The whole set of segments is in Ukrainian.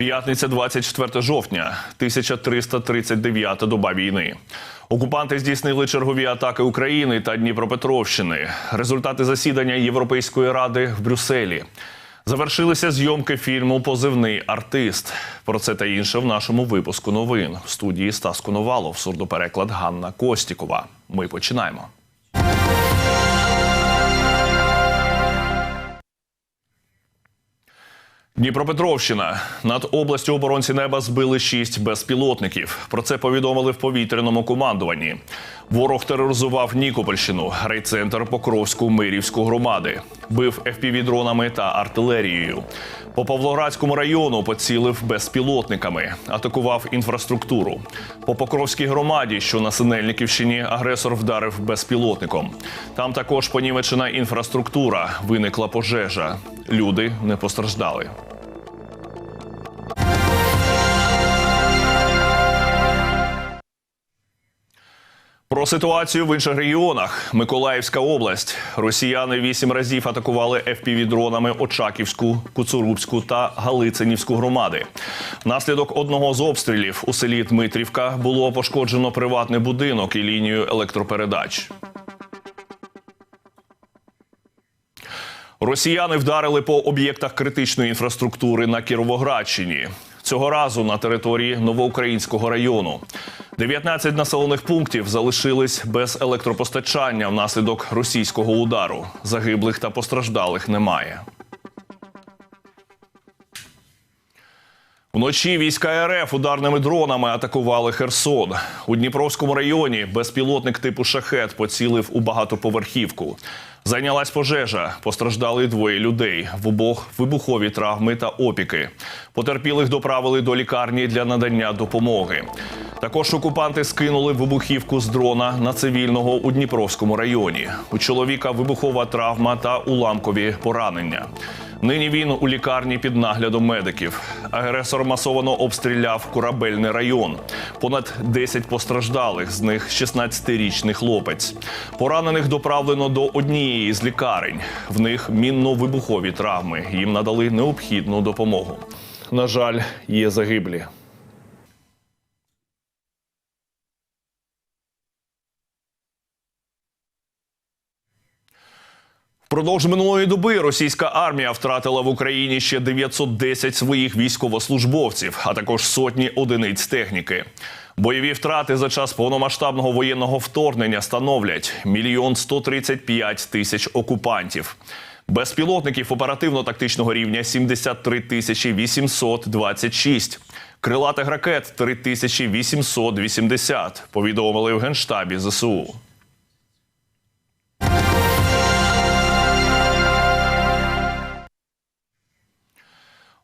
П'ятниця 24 жовтня, 1339 доба війни. Окупанти здійснили чергові атаки України та Дніпропетровщини. Результати засідання Європейської ради в Брюсселі. Завершилися зйомки фільму Позивний артист. Про це та інше в нашому випуску новин в студії Стас Коновалов, сурдопереклад Ганна Костікова. Ми починаємо. Дніпропетровщина над областю оборонці неба збили шість безпілотників. Про це повідомили в повітряному командуванні. Ворог тероризував Нікопольщину, райцентр Покровську Мирівську громади, бив FPV-дронами та артилерією. По Павлоградському району поцілив безпілотниками, атакував інфраструктуру. По Покровській громаді, що на Синельниківщині, агресор вдарив безпілотником. Там також понівечена інфраструктура, виникла пожежа. Люди не постраждали. Про ситуацію в інших регіонах. Миколаївська область. Росіяни вісім разів атакували FPV-дронами Очаківську, Куцурубську та Галицинівську громади. Внаслідок одного з обстрілів у селі Дмитрівка було пошкоджено приватний будинок і лінію електропередач. Росіяни вдарили по об'єктах критичної інфраструктури на Кіровоградщині. Цього разу на території Новоукраїнського району. 19 населених пунктів залишились без електропостачання внаслідок російського удару. Загиблих та постраждалих немає. Вночі війська РФ ударними дронами атакували Херсон. У Дніпровському районі безпілотник типу шахет поцілив у багатоповерхівку. Зайнялась пожежа. Постраждали двоє людей. В обох вибухові травми та опіки. Потерпілих доправили до лікарні для надання допомоги. Також окупанти скинули вибухівку з дрона на цивільного у Дніпровському районі. У чоловіка вибухова травма та уламкові поранення. Нині він у лікарні під наглядом медиків. Агресор масовано обстріляв корабельний район. Понад 10 постраждалих, з них 16-річний хлопець. Поранених доправлено до однієї з лікарень. В них мінно-вибухові травми. Їм надали необхідну допомогу. На жаль, є загиблі. Впродовж минулої доби російська армія втратила в Україні ще 910 своїх військовослужбовців, а також сотні одиниць техніки. Бойові втрати за час повномасштабного воєнного вторгнення становлять мільйон 135 тисяч окупантів. Безпілотників оперативно-тактичного рівня 73 тисячі 826. Крилатих ракет 3880, повідомили в Генштабі ЗСУ.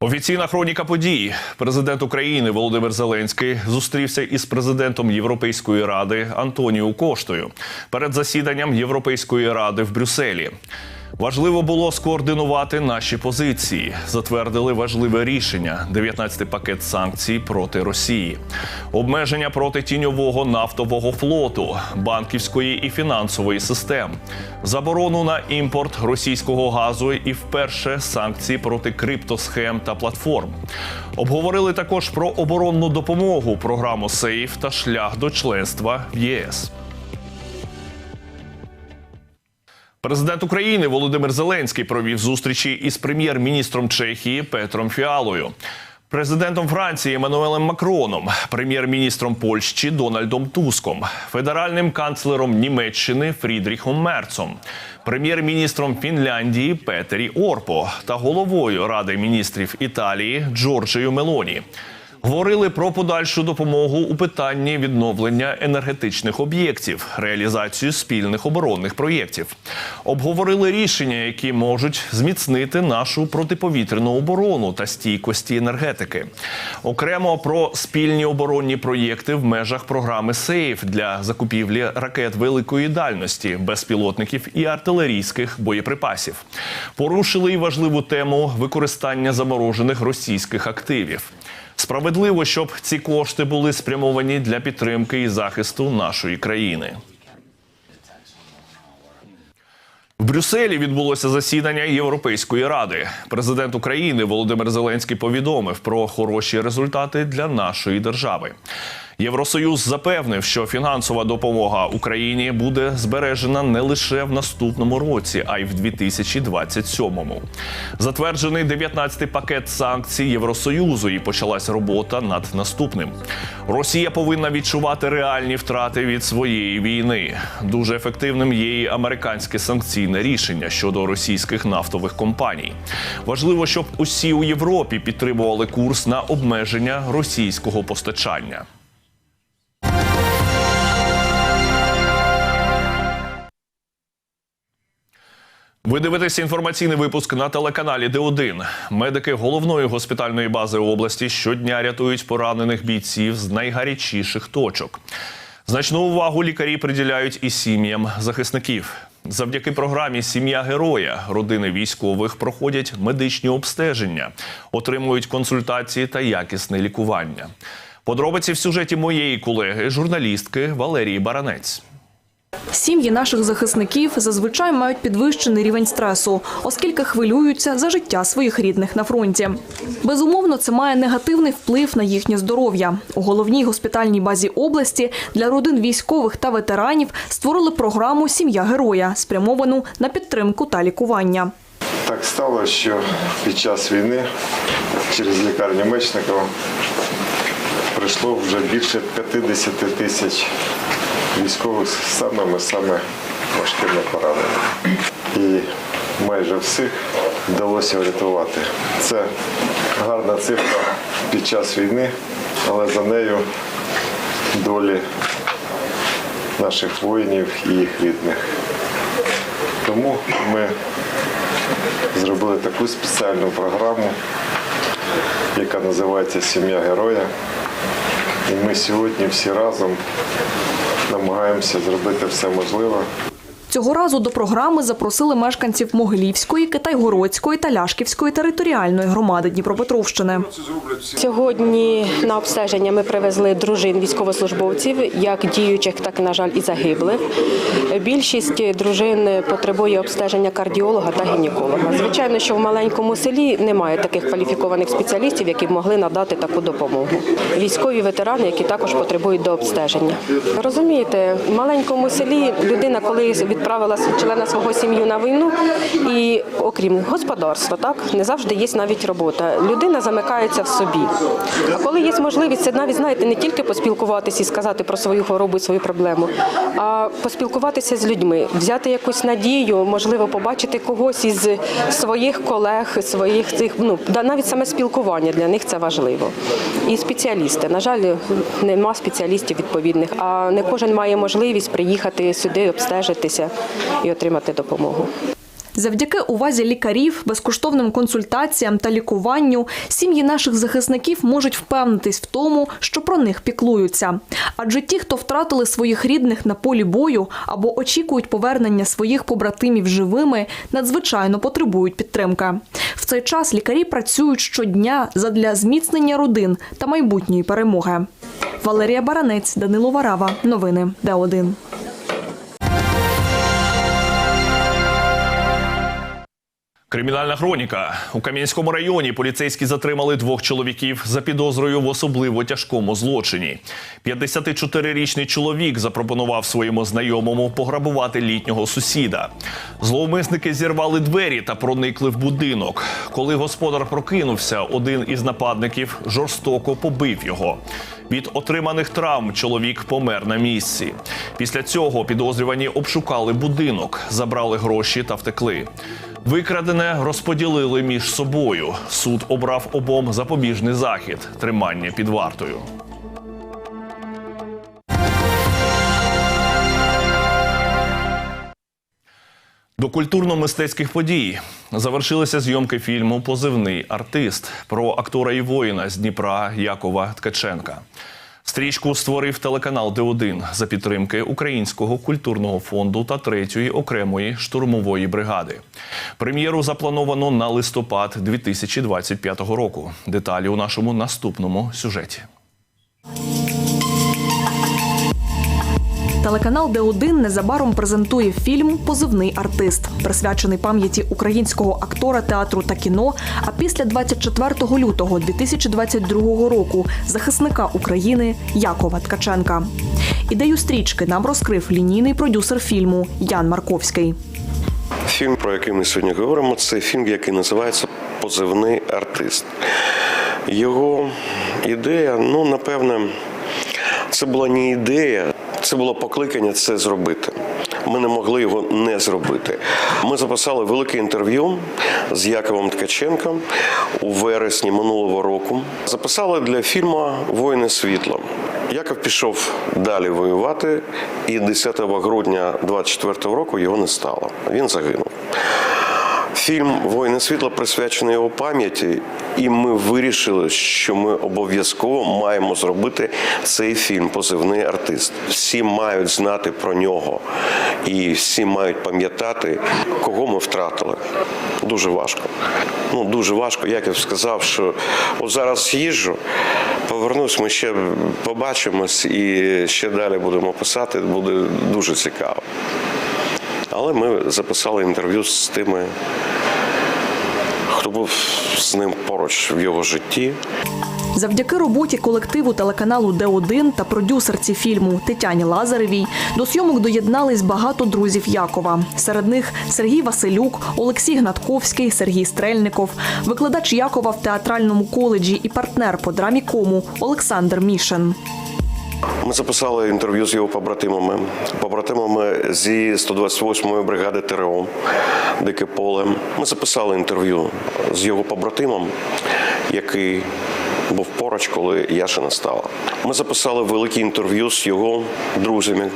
Офіційна хроніка подій. Президент України Володимир Зеленський зустрівся із президентом Європейської ради Антоніо Коштою перед засіданням Європейської ради в Брюсселі. Важливо було скоординувати наші позиції. Затвердили важливе рішення: 19 пакет санкцій проти Росії, обмеження проти тіньового нафтового флоту, банківської і фінансової систем, заборону на імпорт російського газу і вперше санкції проти криптосхем та платформ. Обговорили також про оборонну допомогу, програму Сейф та шлях до членства в ЄС. Президент України Володимир Зеленський провів зустрічі із прем'єр-міністром Чехії Петром Фіалою. Президентом Франції Еммануелем Макроном, прем'єр-міністром Польщі Дональдом Туском, федеральним канцлером Німеччини Фрідріхом Мерцом, прем'єр-міністром Фінляндії Петері Орпо та головою Ради міністрів Італії Джорджею Мелоні. Говорили про подальшу допомогу у питанні відновлення енергетичних об'єктів, реалізацію спільних оборонних проєктів. Обговорили рішення, які можуть зміцнити нашу протиповітряну оборону та стійкості енергетики. Окремо про спільні оборонні проєкти в межах програми СЕЙФ для закупівлі ракет великої дальності, безпілотників і артилерійських боєприпасів. Порушили й важливу тему використання заморожених російських активів. Справедливо, щоб ці кошти були спрямовані для підтримки і захисту нашої країни. В Брюсселі відбулося засідання Європейської ради. Президент України Володимир Зеленський повідомив про хороші результати для нашої держави. Євросоюз запевнив, що фінансова допомога Україні буде збережена не лише в наступному році, а й в 2027-му. Затверджений 19-й пакет санкцій Євросоюзу і почалась робота над наступним. Росія повинна відчувати реальні втрати від своєї війни. Дуже ефективним є і американське санкційне рішення щодо російських нафтових компаній. Важливо, щоб усі у Європі підтримували курс на обмеження російського постачання. Ви дивитеся інформаційний випуск на телеканалі Д1. Медики головної госпітальної бази області щодня рятують поранених бійців з найгарячіших точок. Значну увагу лікарі приділяють і сім'ям захисників. Завдяки програмі Сім'я героя родини військових проходять медичні обстеження, отримують консультації та якісне лікування. Подробиці в сюжеті моєї колеги, журналістки Валерії Баранець. Сім'ї наших захисників зазвичай мають підвищений рівень стресу, оскільки хвилюються за життя своїх рідних на фронті. Безумовно, це має негативний вплив на їхнє здоров'я. У головній госпітальній базі області для родин військових та ветеранів створили програму Сім'я героя, спрямовану на підтримку та лікування. Так стало, що під час війни через лікарню Мечникова прийшло вже більше 50 тисяч військових самими саме важкими пораненнями. І майже всіх вдалося врятувати. Це гарна цифра під час війни, але за нею долі наших воїнів і їх рідних. Тому ми зробили таку спеціальну програму, яка називається Сім'я героя. І ми сьогодні всі разом намагаємося зробити все можливе. Цього разу до програми запросили мешканців Могилівської, Китайгородської та Ляшківської територіальної громади Дніпропетровщини. Сьогодні на обстеження ми привезли дружин військовослужбовців, як діючих, так і, на жаль, і загиблих. Більшість дружин потребує обстеження кардіолога та гінеколога. Звичайно, що в маленькому селі немає таких кваліфікованих спеціалістів, які б могли надати таку допомогу. Військові ветерани, які також потребують до обстеження. Розумієте, в маленькому селі людина, коли відправила члена свого сім'ю на війну, і окрім господарства, так не завжди є навіть робота. Людина замикається в собі. А коли є можливість, це навіть знаєте, не тільки поспілкуватися і сказати про свою хворобу і свою проблему, а поспілкуватися з людьми, взяти якусь надію, можливо, побачити когось із своїх колег, своїх цих ну навіть саме спілкування для них це важливо. І спеціалісти. На жаль, нема спеціалістів відповідних, а не кожен має можливість приїхати сюди, обстежитися і отримати допомогу. Завдяки увазі лікарів, безкоштовним консультаціям та лікуванню сім'ї наших захисників можуть впевнитись в тому, що про них піклуються. Адже ті, хто втратили своїх рідних на полі бою або очікують повернення своїх побратимів живими, надзвичайно потребують підтримки. В цей час лікарі працюють щодня задля зміцнення родин та майбутньої перемоги. Валерія Баранець, Данило Варава. Новини Д1. Кримінальна хроніка у Кам'янському районі поліцейські затримали двох чоловіків за підозрою в особливо тяжкому злочині. 54-річний чоловік запропонував своєму знайомому пограбувати літнього сусіда. Зловмисники зірвали двері та проникли в будинок. Коли господар прокинувся, один із нападників жорстоко побив його. Від отриманих травм чоловік помер на місці. Після цього підозрювані обшукали будинок, забрали гроші та втекли. Викрадене розподілили між собою. Суд обрав обом запобіжний захід тримання під вартою. До культурно-мистецьких подій завершилися зйомки фільму Позивний артист про актора і воїна з Дніпра Якова Ткаченка. Стрічку створив телеканал Д1 за підтримки Українського культурного фонду та третьої окремої штурмової бригади. Прем'єру заплановано на листопад 2025 року. Деталі у нашому наступному сюжеті. Телеканал Д1 незабаром презентує фільм Позивний артист, присвячений пам'яті українського актора театру та кіно. А після 24 лютого 2022 року захисника України Якова Ткаченка. Ідею стрічки нам розкрив лінійний продюсер фільму Ян Марковський. Фільм, про який ми сьогодні говоримо, це фільм, який називається Позивний артист. Його ідея, ну, напевне, це була не ідея, це було покликання це зробити. Ми не могли його не зробити. Ми записали велике інтерв'ю з Яковом Ткаченком у вересні минулого року. Записали для фільму Воїни світла. Яков пішов далі воювати, і 10 грудня 24 року його не стало. Він загинув. Фільм Воїни світла присвячений його пам'яті, і ми вирішили, що ми обов'язково маємо зробити цей фільм Позивний артист. Всі мають знати про нього, і всі мають пам'ятати, кого ми втратили. Дуже важко. Ну дуже важко. Як я сказав, що от зараз їжджу, повернусь, ми ще побачимось і ще далі будемо писати. Буде дуже цікаво. Але ми записали інтерв'ю з тими, хто був з ним поруч в його житті. Завдяки роботі колективу телеканалу Д1 та продюсерці фільму Тетяні Лазаревій до зйомок доєднались багато друзів Якова. Серед них Сергій Василюк, Олексій Гнатковський, Сергій Стрельников, викладач Якова в театральному коледжі і партнер по драмі кому Олександр Мішин. Ми записали інтерв'ю з його побратимами, побратимами зі 128-ї бригади ТРО Дике поле. Ми записали інтерв'ю з його побратимом, який був поруч, коли я ще не стала. Ми записали велике інтерв'ю з його друзями.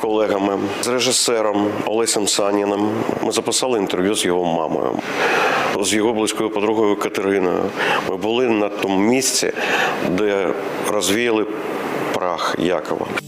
Колегами з режисером Олесем Саніним ми записали інтерв'ю з його мамою, з його близькою подругою Катериною. Ми були на тому місці, де розвіяли прах Якова.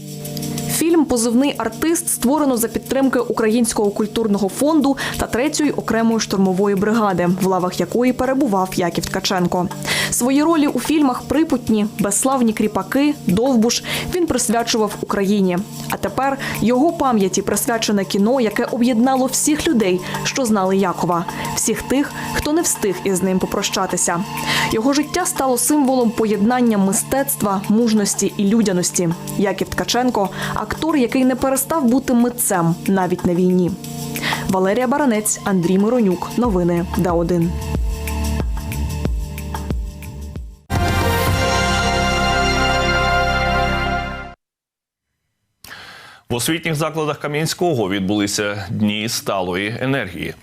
Фільм Позивний артист створено за підтримки Українського культурного фонду та третьої окремої штурмової бригади, в лавах якої перебував Яків Ткаченко. Свої ролі у фільмах Припутні, Безславні кріпаки, Довбуш він присвячував Україні. А тепер його пам'яті присвячене кіно, яке об'єднало всіх людей, що знали Якова, всіх тих, хто не встиг із ним попрощатися. Його життя стало символом поєднання мистецтва, мужності і людяності. Яків Ткаченко актор, який не перестав бути митцем навіть на війні. Валерія Баранець, Андрій Миронюк. Новини Д1. В освітніх закладах Кам'янського відбулися дні сталої енергії.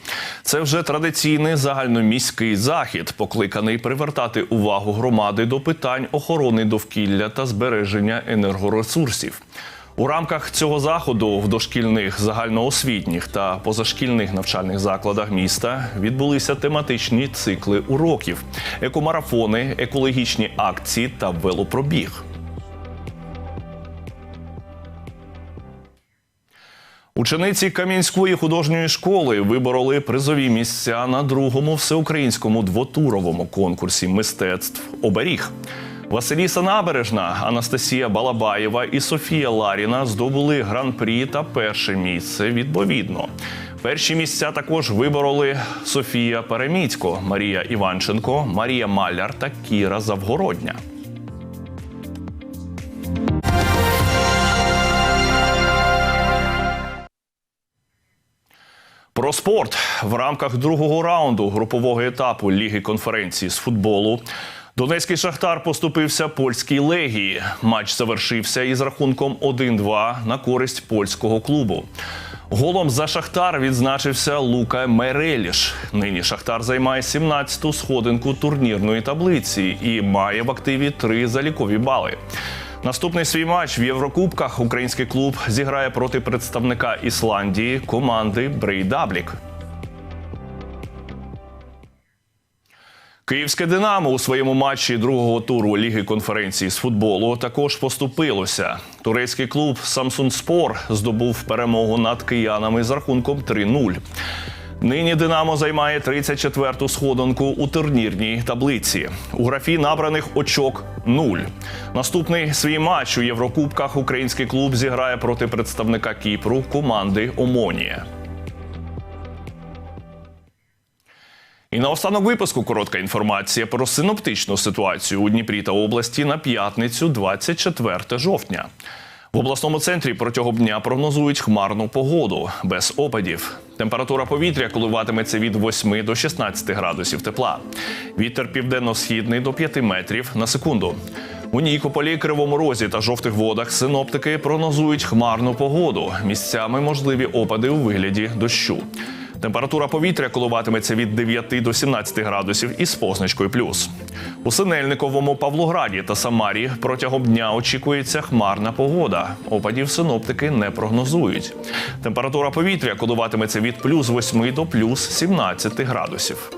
Це вже традиційний загальноміський захід, покликаний привертати увагу громади до питань охорони довкілля та збереження енергоресурсів. У рамках цього заходу в дошкільних, загальноосвітніх та позашкільних навчальних закладах міста відбулися тематичні цикли уроків, екомарафони, екологічні акції та велопробіг. Учениці Кам'янської художньої школи вибороли призові місця на другому всеукраїнському двотуровому конкурсі мистецтв Оберіг. Василіса Набережна, Анастасія Балабаєва і Софія Ларіна здобули гран-прі та перше місце відповідно. Перші місця також вибороли Софія Переміцько, Марія Іванченко, Марія Маляр та Кіра Завгородня. Про спорт в рамках другого раунду групового етапу Ліги конференції з футболу. Донецький шахтар поступився польській легії. Матч завершився із рахунком 1-2 на користь польського клубу. Голом за шахтар відзначився Лука Мереліш. Нині шахтар займає 17-ту сходинку турнірної таблиці і має в активі три залікові бали. Наступний свій матч в Єврокубках український клуб зіграє проти представника Ісландії команди Брейдаблік. Київське Динамо у своєму матчі другого туру Ліги конференції з футболу також поступилося. Турецький клуб Спор здобув перемогу над киянами з рахунком 3-0. Нині Динамо займає 34-ту сходинку у турнірній таблиці. У графі набраних очок нуль. Наступний свій матч у Єврокубках український клуб зіграє проти представника Кіпру команди Омонія. І на останок випуску коротка інформація про синоптичну ситуацію у Дніпрі та області на п'ятницю, 24 жовтня. В обласному центрі протягом дня прогнозують хмарну погоду без опадів. Температура повітря коливатиметься від 8 до 16 градусів тепла. Вітер південно-східний до 5 метрів на секунду. У Нікополі, Кривому Розі та жовтих водах синоптики прогнозують хмарну погоду. Місцями можливі опади у вигляді дощу. Температура повітря коливатиметься від 9 до 17 градусів із позначкою плюс. У Синельниковому, Павлограді та Самарі протягом дня очікується хмарна погода. Опадів синоптики не прогнозують. Температура повітря коливатиметься від плюс 8 до плюс 17 градусів.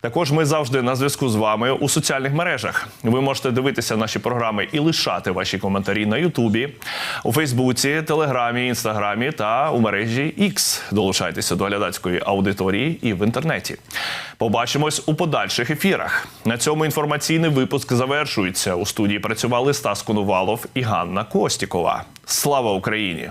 Також ми завжди на зв'язку з вами у соціальних мережах. Ви можете дивитися наші програми і лишати ваші коментарі на Ютубі, у Фейсбуці, Телеграмі, Інстаграмі та у мережі X. Долучайтеся до глядацької аудиторії і в інтернеті. Побачимось у подальших ефірах. На цьому інформаційний випуск завершується. У студії працювали Стас Конувалов і Ганна Костікова. Слава Україні!